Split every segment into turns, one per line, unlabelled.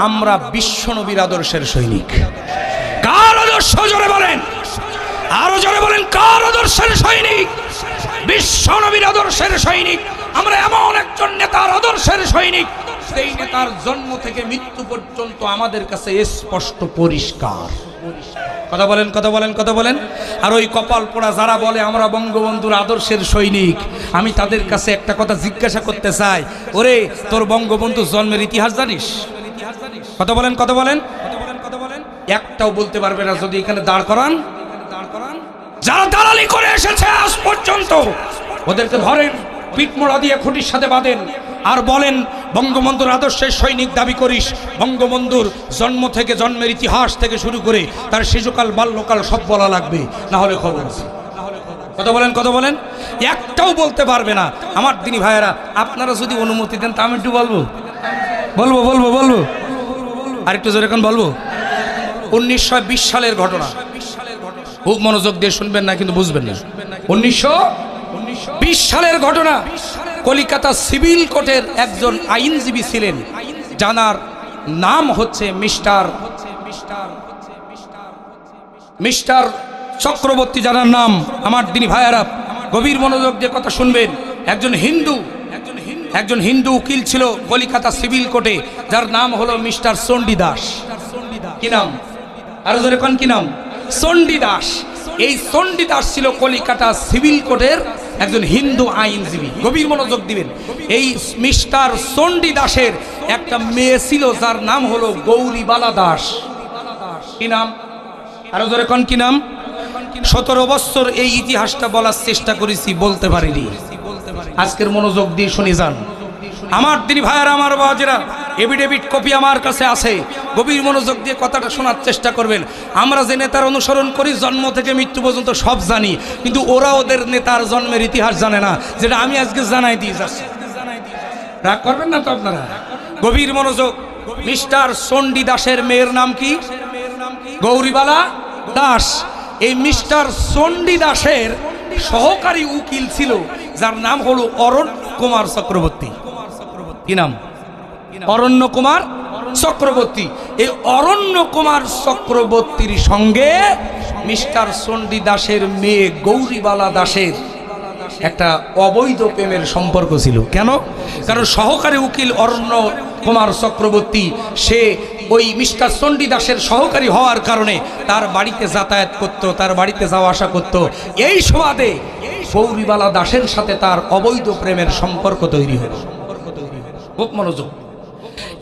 আমরা বিশ্বনবীর আদর্শের সৈনিক। কার আদর্শ? জোরে বলেন। আরও জোরে বলেন, কার আদর্শের সৈনিক? বিশ্বনবীর আদর্শের সৈনিক। আমরা এমন একজন নেতার আদর্শের সৈনিক। সেই নেতার জন্ম থেকে মৃত্যু পর্যন্ত আমাদের কাছে স্পষ্ট পরিষ্কার। কথা বলেন কথা বলেন কথা বলেন। আর ওই কপাল পোড়া যারা বলে, আমরা বঙ্গবন্ধুর আদর্শের সৈনিক। আমি তাদের কাছে একটা কথা জিজ্ঞাসা করতে চাই। ওরে, তোর বঙ্গবন্ধু জন্মের ইতিহাস জানিস? কথা বলেন কথা বলেন। কথা বলেন একটাও বলতে পারবে না যদি এখানে দাঁড় করান। যারা দালালি করে এসেছে আজ পর্যন্ত, ওদেরকে ধরেন পিঠমোড়া দিয়ে খুঁটির সাথে বাঁধেন। আর বলেন, বঙ্গবন্ধুর আদর্শের সৈনিক দাবি করিস। বঙ্গবন্ধুর জন্ম থেকে জন্মের ইতিহাস থেকে শুরু করে তার শিশুকাল, বাল্যকাল সব বলা লাগবে। না হলে খবর আছে। কথা বলেন কথা বলেন। একটাও বলতে পারবে না। আমার দিনী ভাইয়েরা, আপনারা যদি অনুমতি দেন, তা আমি একটু বলব। বলব বলব বলব। আর একটু জোরে এখন বলব? উনিশশো বিশ সালের ঘটনা। খুব মনোযোগ দিয়ে শুনবেন না, কিন্তু বুঝবেন না। উনিশশো বিশ সালের ঘটনা। কলিকাতা সিভিল কোর্টের একজন আইনজীবী ছিলেন, জানার নাম হচ্ছে মিস্টার মিস্টার চক্রবর্তী জানার নাম আমার দিনী ভাইয়ারা গভীর মনোযোগ দিয়ে কথা শুনবেন। একজন হিন্দু একজন হিন্দু উকিল ছিল কলিকাতা সিভিল কোর্টে, যার নাম হলো মিস্টার চণ্ডী দাস। কি নাম? আরও জোরে কোন, কি নাম? চণ্ডী দাস। এই চণ্ডী দাস ছিল কলিকাতা সিভিল কোর্টের একজন হিন্দু আইনজীবী। গভীর মনোযোগ দিবেন। এই মিস্টার চণ্ডী দাসের একটা মেয়ে ছিল, যার নাম হলো গৌরীবালা দাস। কি নাম? আরও ধরে কোন, কি নাম? সতেরো বছর এই ইতিহাসটা বলার চেষ্টা করেছি, বলতে পারিনি। আজকের মনোযোগ দিয়ে শুনে যান। আমার দিনী ভাইয়ার, আমার বাজেরা এভিডেভিট কপি আমার কাছে আছে। গভীর মনোযোগ দিয়ে কথাটা শোনার চেষ্টা করবেন। আমরা যে নেতার অনুসরণ করি, জন্ম থেকে মৃত্যু পর্যন্ত সব জানি। কিন্তু ওরা ওদের নেতার জন্মের ইতিহাস জানে না, যেটা আমি আজকে জানাই দিয়ে যাচ্ছি। রাগ করবেন না তো আপনারা? গভীর মনোযোগ। মিস্টার চণ্ডী দাসের মেয়ের নাম কি? গৌরীবালা দাস। এই মিস্টার চণ্ডী দাসের সহকারী উকিল ছিল, যার নাম হলো অরণ্য কুমার চক্রবর্তী। কি নাম? অরণ্য কুমার চক্রবর্তী। এই অরণ্য কুমার চক্রবর্তীর সঙ্গে মিস্টার চণ্ডী দাসের মেয়ে গৌরীবালা দাসের একটা অবৈধ প্রেমের সম্পর্ক ছিল। কেন? কারণ সহকারী উকিল অরণ্য কুমার চক্রবর্তী, সে ওই মিস্টার চণ্ডী দাসের সহকারী হওয়ার কারণে তার বাড়িতে যাতায়াত করত, তার বাড়িতে যাওয়া আসা করত। এই সুবাদে গৌরীবালা দাসের সাথে তার অবৈধ প্রেমের সম্পর্ক তৈরি হল। খুব মনোযোগ।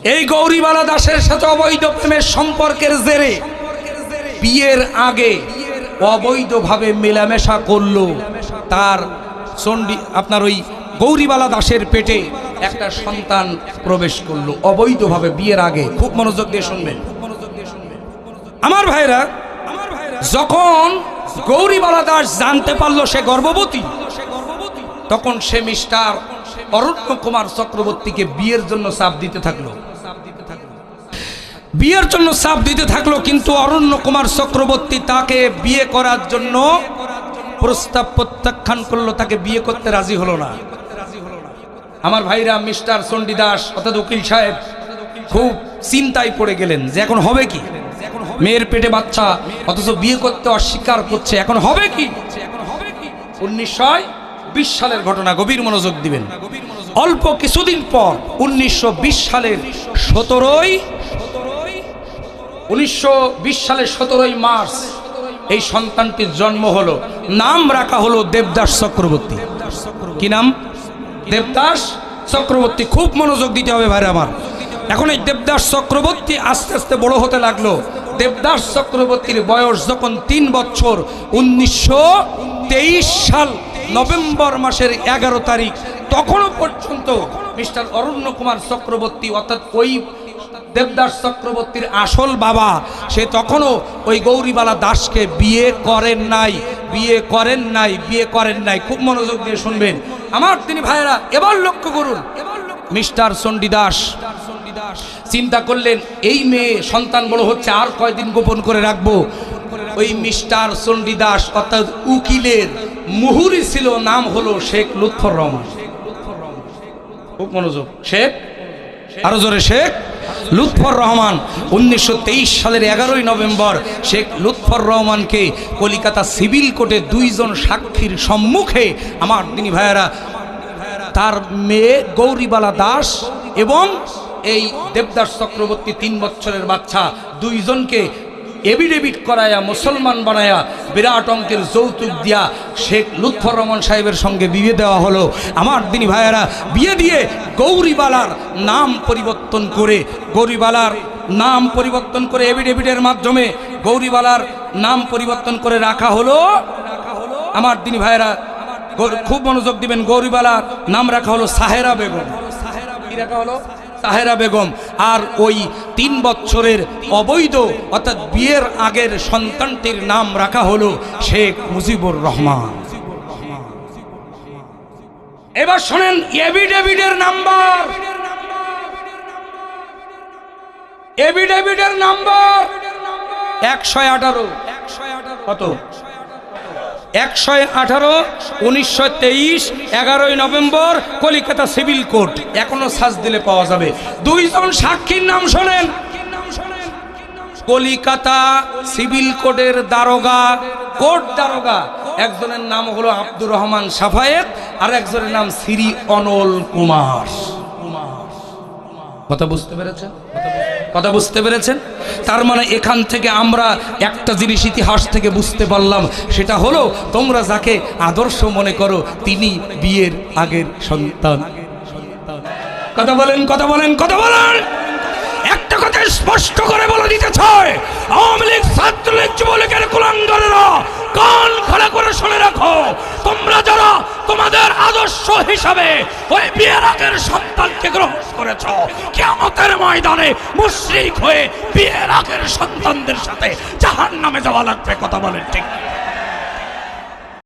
এই গৌরীবালা দাসের সাথে অবৈধ প্রেমের সম্পর্কের জেরে বিয়ের আগে অবৈধভাবে মেলামেশা করল। তার চণ্ডী আপনার ওই গৌরীবালা দাসের পেটে একটা সন্তান প্রবেশ করল। অবৈধভাবে বিয়ের আগে। খুব মনোযোগ দিয়ে শুনবেন। আমার ভাইরা, যখন গৌরীবালা দাস জানতে পারল সে গর্ভবতী, তখন সে মিস্টার অরণ্য কুমার চক্রবর্তীকে বিয়ের জন্য চাপ দিতে থাকল। বিয়ের জন্য চাপ দিতে থাকল, কিন্তু অরণ্য কুমার চক্রবর্তী তাকে বিয়ে করার জন্য প্রস্তাব প্রত্যাখ্যান করল, তাকে বিয়ে করতে রাজি হলো না। আমার ভাইরা মিস্টার চণ্ডী দাস, অর্থাৎ উকিল সাহেব, খুব চিন্তায় পড়ে গেলেন যে এখন হবে কি? মেয়ের পেটে বাচ্চা, অথচ বিয়ে করতে অস্বীকার করছে, এখন হবে কি? উনিশশো বিশ সালের ঘটনা, গভীর মনোযোগ দিবেন। অল্প কিছুদিন পর উনিশশো বিশ সালের সতেরোই উনিশশো বিশ সালের সতেরোই মার্চ এই সন্তানটির জন্ম হলো, নাম রাখা হলো দেবদাস চক্রবর্তী। কি নাম? দেবদাস চক্রবর্তী, খুব মনোযোগ দিতে হবে ভাই আমার। এখন এই দেবদাস চক্রবর্তী আস্তে আস্তে বড় হতে লাগল। দেবদাস চক্রবর্তীর বয়স যখন তিন বছর, উনিশশো তেইশ সাল, নভেম্বর মাসের এগারো তারিখ, তখনও পর্যন্ত মিস্টার অরণ্য কুমার চক্রবর্তী, অর্থাৎ ওই দেবদাস চক্রবর্তীর আসল বাবা, সে তখনও ওই গৌরীবালা দাসকে বিয়ে করেন নাই, বিয়ে করেন নাই, বিয়ে করেন নাই। খুব মনোযোগ দিয়ে শুনবেন। আমার তিনি ভাইয়েরা, এবার লক্ষ্য করুন। মিস্টার চণ্ডী দাস চিন্তা করলেন, এই মেয়ে সন্তান বড় হচ্ছে, আর কয়দিন গোপন করে রাখব? ওই মিস্টার চণ্ডী দাস অর্থাৎ উকিলের মুহুরি ছিল, নাম হলো শেখ লুৎফর রহমান। খুব মনোযোগ। শেখ? আরও জোরে, শেখ? লুৎফর রহমান উনিশশো তেইশ সালের এগারোই নভেম্বর শেখ লুৎফর রহমানকে কলিকাতা সিভিল কোর্টে দুইজন সাক্ষীর সম্মুখে আমার তিনি ভাইয়েরা, তার মেয়ে গৌরীবালা দাস এবং এই দেবদাস চক্রবর্তী তিন বছরের বাচ্চা দুইজনকে এভিডেভিট করায়া, মুসলমান বানায়া, বিরাট অঙ্কের যৌতুক দিয়া শেখ লুৎফর রহমান সাহেবের সঙ্গে বিয়ে দেওয়া হলো। আমার দিনী ভাইয়েরা, বিয়ে দিয়ে গৌরীবালার নাম পরিবর্তন করে, গৌরীবালার নাম পরিবর্তন করে এভিডেভিটের মাধ্যমে গৌরীবালার নাম পরিবর্তন করে রাখা হলো। আমার দিনী ভাইয়েরা খুব মনোযোগ দিবেন, গৌরীবালার নাম রাখা হলো সাহেরা বেগম। কি রাখা হলো? সাহেরা বেগম, আর ওই তিন বছরের অবৈধ, অর্থাৎ বিয়ের আগের সন্তানটির নাম রাখা হলো শেখ মুজিবুর রহমান। এবার শোনেন এভিডেভিডের নাম্বার। এভিডেভিডের নাম্বার। একশো আঠারো একশো আঠারো কত? একশো আঠারো উনিশশো তেইশ, এগারোই নভেম্বর, কলিকাতা সিভিল কোর্ট। এখনও সাজ দিলে পাওয়া যাবে। দুইজন সাক্ষীর নাম শোনেন। কলিকাতা সিভিল কোর্টের দারোগা, কোর্ট দারোগা। একজনের নাম হলো আব্দুর রহমান সাফায়েত আর একজনের নাম শ্রী অনল কুমার। কথা বুঝতে পেরেছেন? কথা বুঝতে পেরেছেন? তার মানে এখান থেকে আমরা একটা জিনিস ইতিহাস থেকে বুঝতে পারলাম, সেটা হলো তোমরা যাকে আদর্শ মনে করো, তিনি বিয়ের আগের সন্তান। কথা বলেন কথা বলেন কথা বলেন! একটা কথা স্পষ্ট করে বলে দিতে চায় আওয়ামী লীগ, ছাত্রলীগ, যুবলীগের কুলাঙ্গারেরা, কান খোলা করে শুনে রাখো, তোমরা যারা তোমাদের হিসাবে ওই বিয়ের আগের সন্তানকে গ্রহণ করেছ কেমতের ময়দানে মুশ্রিক হয়ে বিয়ের আগের সন্তানদের সাথে জাহান নামে যাওয়া লাগবে, কথা বলেন ঠিক?